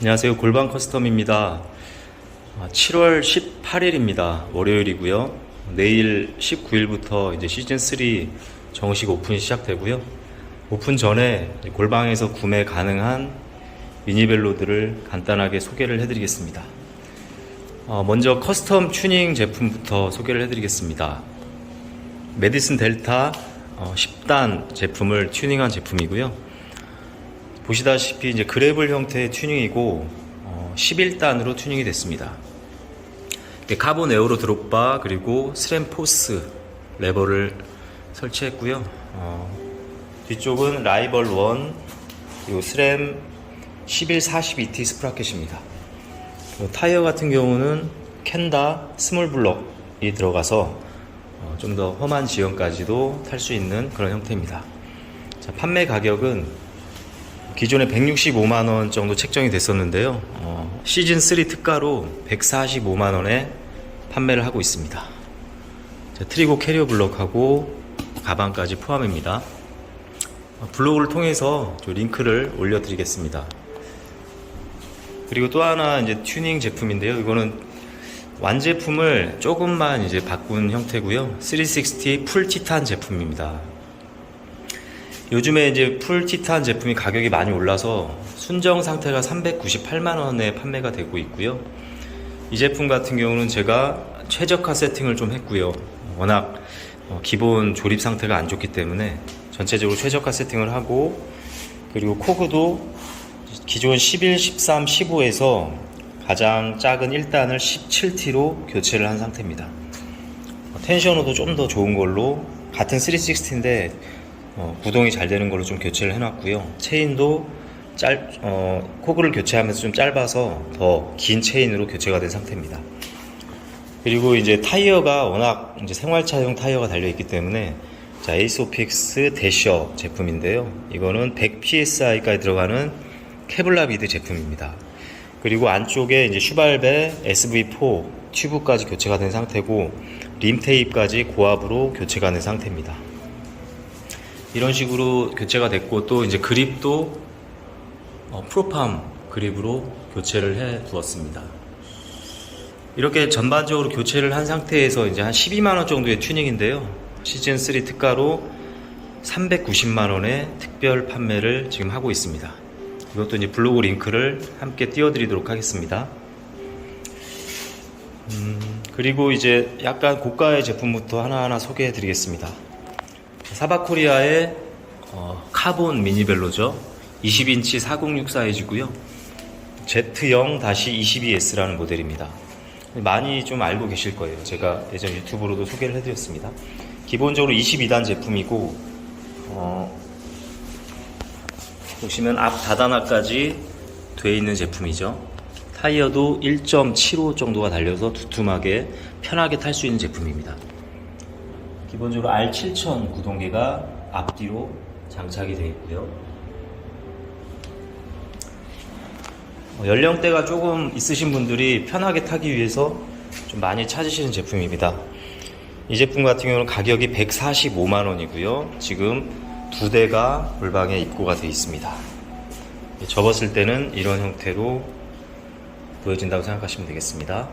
안녕하세요. 골반 커스텀입니다. 7월 18일입니다. 월요일이고요. 내일 19일부터 이제 시즌 3 정식 오픈이 시작되고요. 오픈 전에 골방에서 구매 가능한 미니벨로드를 간단하게 소개를 해드리겠습니다. 어, 먼저 커스텀 튜닝 제품부터 소개를 해드리겠습니다. 메디슨 델타 어, 10단 제품을 튜닝한 제품이고요. 보시다시피 이제 그래블 형태의 튜닝이고 어, 11단으로 튜닝이 됐습니다. 카본 에어로 드롭바 그리고 스램 포스 레버를 설치했고요. 어, 뒤쪽은 라이벌 1 그리고 스램 11 42T 스프라켓입니다. 타이어 같은 경우는 캔다 스몰 블럭이 들어가서 어, 좀더 험한 지형까지도 탈 수 있는 그런 형태입니다. 자, 판매 가격은 기존에 165만 원 정도 책정이 됐었는데요. 어, 시즌 3 특가로 145만 원에 판매를 하고 있습니다. 자, 트리고 캐리어 블럭하고 가방까지 포함입니다. 어, 블로그를 통해서 저 링크를 올려드리겠습니다. 그리고 또 하나 이제 튜닝 제품인데요. 이거는 완제품을 조금만 이제 바꾼 형태고요. 360 풀 티탄 제품입니다. 요즘에 이제 풀 티탄 제품이 가격이 많이 올라서 순정 상태가 398만 원에 판매가 되고 있고요. 이 제품 같은 경우는 제가 최저가 세팅을 좀 했고요. 워낙 어, 기본 조립 상태가 안 좋기 때문에 전체적으로 최저가 세팅을 하고 그리고 코그도 기존 11, 13, 15에서 가장 작은 1단을 17T로 교체를 한 상태입니다. 어, 텐셔너도 좀 더 좋은 걸로 같은 360인데 어, 구동이 잘 되는 걸로 좀 교체를 해놨고요. 체인도 짧, 어, 코그를 교체하면서 좀 짧아서 더 긴 체인으로 교체가 된 상태입니다. 그리고 이제 타이어가 워낙 이제 생활차용 타이어가 달려있기 때문에 자, 에이소픽스 대셔 제품인데요. 이거는 100 psi까지 들어가는 케블라 비드 제품입니다. 그리고 안쪽에 이제 슈발베 SV4 튜브까지 교체가 된 상태고 림 테이프까지 고압으로 교체가 된 상태입니다. 이런 식으로 교체가 됐고 또 이제 그립도 어, 프로팜 그립으로 교체를 해 두었습니다. 이렇게 전반적으로 교체를 한 상태에서 이제 한 12만 원 정도의 튜닝인데요. 시즌 3 특가로 390만 원의 특별 판매를 지금 하고 있습니다. 이것도 이제 블로그 링크를 함께 띄워드리도록 하겠습니다. 음, 그리고 이제 약간 고가의 제품부터 하나하나 소개해 드리겠습니다. 사바코리아의 어, 카본 미니벨로죠. 20인치 406 사이즈고요. Z0-22S라는 모델입니다. 많이 좀 알고 계실 거예요. 제가 예전 유튜브로도 소개를 해드렸습니다. 기본적으로 22단 제품이고 어, 보시면 앞 다단화까지 되어 있는 제품이죠. 타이어도 1.75 정도가 달려서 두툼하게 편하게 탈 수 있는 제품입니다. 기본적으로 R7000 구동계가 앞뒤로 장착이 되어 있고요. 어, 연령대가 조금 있으신 분들이 편하게 타기 위해서 좀 많이 찾으시는 제품입니다. 이 제품 같은 경우는 가격이 145만 원이고요. 지금 두 대가 골방에 입고가 되어 있습니다. 접었을 때는 이런 형태로 보여진다고 생각하시면 되겠습니다.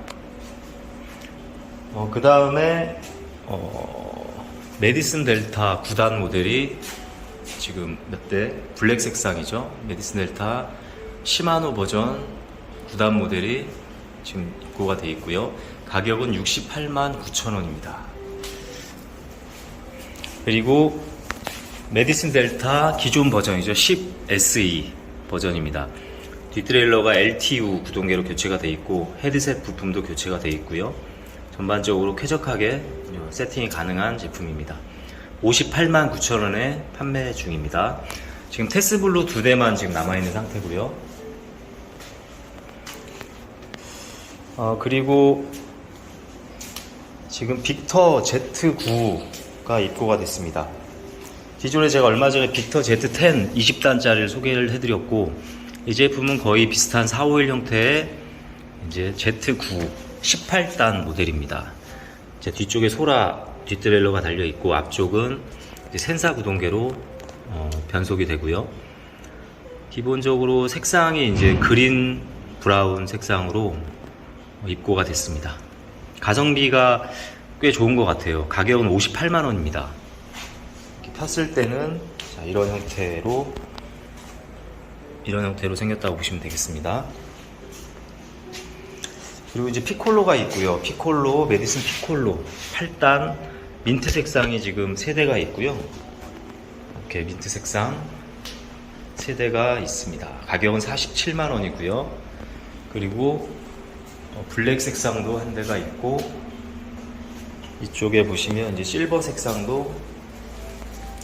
어, 그 다음에 어, 메디슨 델타 9단 모델이 지금 몇 대 블랙 색상이죠. 메디슨 델타 시마노 버전 9단 모델이 지금 입고가 되어 있고요. 가격은 68만 9천 원입니다. 그리고 메디슨 델타 기존 버전이죠. 10 SE 버전입니다. 뒷트레일러가 LTU 구동계로 교체가 되어 있고 헤드셋 부품도 교체가 되어 있고요. 전반적으로 쾌적하게 세팅이 가능한 제품입니다. 58만 9천원에 판매 중입니다. 지금 테스블루 두 대만 지금 남아있는 상태고요. 어, 그리고 지금 빅터 Z9가 입고가 됐습니다. 기존에 제가 얼마 전에 빅터 Z10 20단짜리를 소개를 해드렸고 이 제품은 거의 비슷한 451 형태의 이제 Z9 18단 모델입니다. 제 뒤쪽에 소라 뒷드레일러가 달려 있고 앞쪽은 센사 구동계로 어, 변속이 되고요. 기본적으로 색상이 이제 그린 브라운 색상으로 입고가 됐습니다. 가성비가 꽤 좋은 것 같아요. 가격은 58만 원입니다. 탔을 때는 자, 이런 형태로 이런 형태로 생겼다고 보시면 되겠습니다. 그리고 이제 피콜로가 있고요. 피콜로, 메디슨 피콜로 8단 민트 색상이 지금 3대가 있고요. 이렇게 민트 색상 3대가 있습니다. 가격은 47만 원이고요. 그리고 어, 블랙 색상도 한 대가 있고 이쪽에 보시면 이제 실버 색상도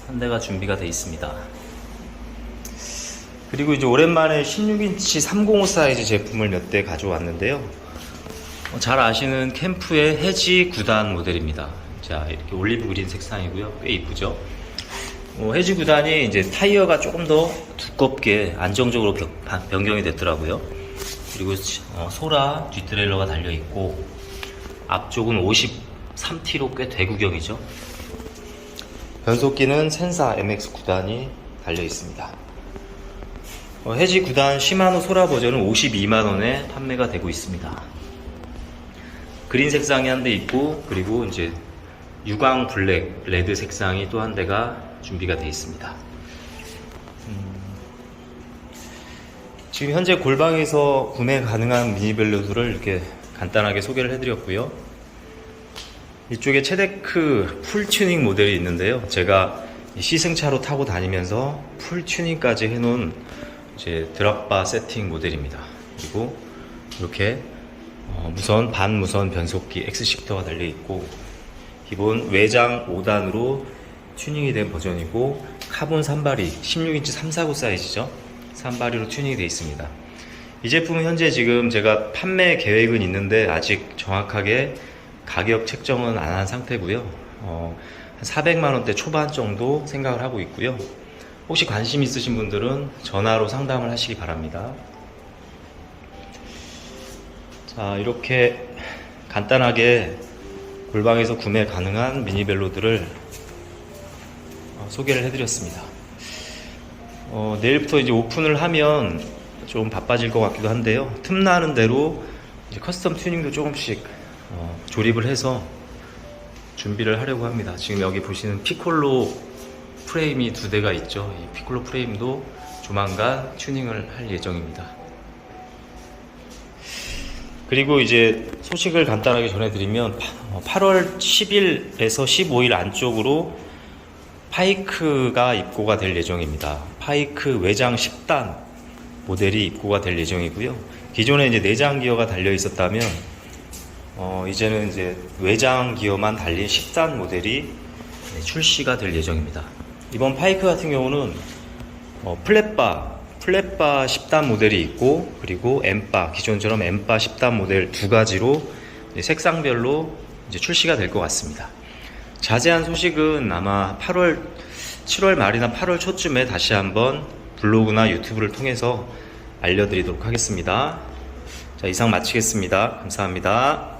한 대가 준비가 되어 있습니다. 그리고 이제 오랜만에 16인치 305 사이즈 제품을 몇 대 가져왔는데요. 어, 잘 아시는 캠프의 해지 9단 모델입니다. 자, 이렇게 올리브 그린 색상이고요. 꽤 이쁘죠? 어, 해지 9단이 이제 타이어가 조금 더 두껍게 안정적으로 변경이 됐더라고요. 그리고 어, 소라 뒷트레일러가 달려있고, 앞쪽은 53T로 꽤 대구경이죠. 변속기는 센사 MX 9단이 달려있습니다. 어, 해지 9단 시마노 소라 버전은 52만원에 판매가 되고 있습니다. 그린 색상이 한 대 있고 그리고 이제 유광 블랙 레드 색상이 또 한 대가 준비가 되어 있습니다. 음, 지금 현재 골방에서 구매 가능한 미니벨로드를 이렇게 간단하게 소개를 해드렸고요. 이쪽에 체데크 풀 튜닝 모델이 있는데요. 제가 이 시승차로 타고 다니면서 풀 튜닝까지 해놓은 이제 드랍바 세팅 모델입니다. 그리고 이렇게 어, 무선 반무선 변속기 X 시프터가 달려 있고 기본 외장 5단으로 튜닝이 된 버전이고 카본 산발이 16인치 349 사이즈죠. 산발이로 튜닝이 되어 있습니다. 이 제품은 현재 지금 제가 판매 계획은 있는데 아직 정확하게 가격 책정은 안 한 상태고요. 어, 한 400만 원대 초반 정도 생각을 하고 있고요. 혹시 관심 있으신 분들은 전화로 상담을 하시기 바랍니다. 자, 이렇게 간단하게 골방에서 구매 가능한 미니벨로드를 어, 소개를 해드렸습니다. 어, 내일부터 이제 오픈을 하면 좀 바빠질 것 같기도 한데요. 틈나는 대로 커스텀 튜닝도 조금씩 어, 조립을 해서 준비를 하려고 합니다. 지금 여기 보시는 피콜로 프레임이 두 대가 있죠. 이 피콜로 프레임도 조만간 튜닝을 할 예정입니다. 그리고 이제 소식을 간단하게 전해드리면 8월 10일에서 15일 안쪽으로 파이크가 입고가 될 예정입니다. 파이크 외장 10단 모델이 입고가 될 예정이고요. 기존에 이제 내장 기어가 달려 있었다면 어, 이제는 이제 외장 기어만 달린 10단 모델이 네, 출시가 될 예정입니다. 이번 파이크 같은 경우는 어, 플랫바, 플랫바 10단 모델이 있고 그리고 엠바, 기존처럼 엠바 10단 모델 두 가지로 색상별로 이제 출시가 될 것 같습니다. 자세한 소식은 아마 8월, 7월 말이나 8월 초쯤에 다시 한번 블로그나 유튜브를 통해서 알려드리도록 하겠습니다. 자, 이상 마치겠습니다. 감사합니다.